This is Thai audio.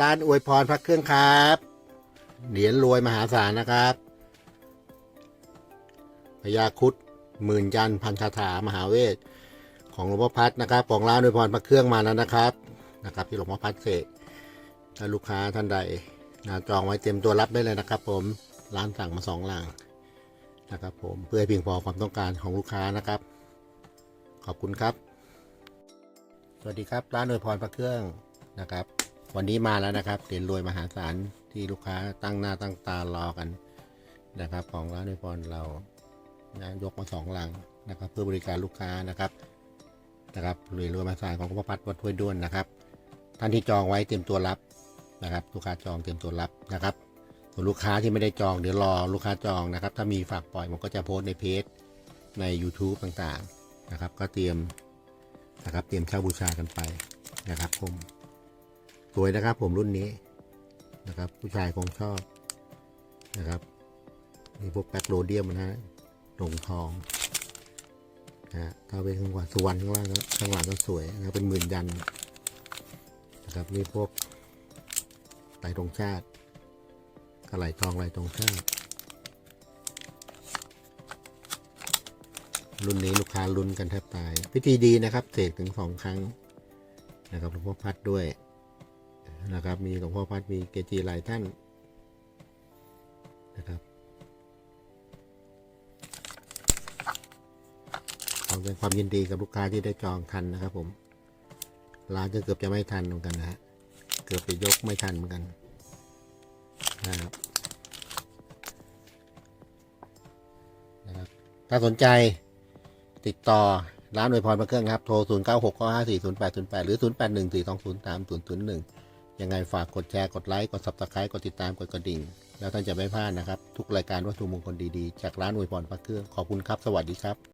ร้านอวยพรพระเครื่องครับเหรียญรวยมหาศาลนะครับพญาคุดหมื่นยันพันคาถามหาเวทของหลวงพ่อพัดนะครับ ของร้านอวยพรพระเครื่องมาแล้วนะครับนะครับ ที่หลวงพ่อพัดเสกถ้าลูกค้าท่านใดนะจองไว้เตรียมตัวรับได้เลยนะครับ ผมร้านสั่งมาสองหลังนะครับผมเพื่อเพียงพอความต้องการของลูกค้านะครับ ขอบคุณครับ สวัสดีครับ ร้านอวยพรพระเครื่องนะครับ วันนี้มาแล้วนะครับเหรียญรวยมหาศาลที่ลูกค้าตั้งหน้าตั้งตารอกันนะครับ ของร้านอวยพรเรานะยกมาสองลังนะครับ เพื่อบริการลูกค้านะครับนะครับเหรียญรวยมหาศาลของหลวงพัดวัดห้วยด้วนนะครับ ท่านที่จองไว้เตรียมตัวรับนะครับ ลูกค้าจองเตรียมตัวรับนะครับส่วนลูกค้าที่ไม่ได้จองเดี๋ยวรอลูกค้าจองนะครับ ถ้ามีฝากปล่อยผมก็จะโพสต์ในเพจใน YouTube ต่างๆนะครับ ก็เตรียมนะครับ เตรียมเช่าบูชากันไปนะครับผม สวยนะครับผมรุ่นนี้นะครับ ผู้ชายคงชอบนะครับ มีพวกแบ็คโรเดียมนะฮะลงทองนะฮะถ้าเป็นข้างขวาสุวรรณข้างล่างก็ข้างหลังก็สวยนะครับเป็นหมื่นยันนะครับมีพวกไหลตรงชาติกระไหลทองไหลตรงชาติรุ่นนี้ลูกค้าลุ้นกันแทบตายพิธีดีนะครับเสกถึงสองครั้งนะครับหลวงพ่อพัดด้วย นะครับ มีหลวงพ่อพัดมีเกจิหลายท่านนะครับขอแสดงความยินดีกับลูกค้าที่ได้จองทันนะครับผมร้านก็เกือบจะไม่ทันเหมือนกันนะฮะเกือบจะยกไม่ทันเหมือนกันนะครับนะครับ ถ้าสนใจติดต่อร้านอวยพรพระเครื่องครับ โทร 0 9 6 5 4 0 8 0 8 หรือ 0 8 1 4 2 0 3 0 0 1 ยังไงฝากกดแชร์กดไลค์กด subscribe กดติดตามกดกระดิ่ง แล้วท่านจะไม่พลาดนะครับ ทุกรายการวัตถุมงคลดีๆ จากร้านอวยพรพระเครื่องขอบคุณครับ สวัสดีครับ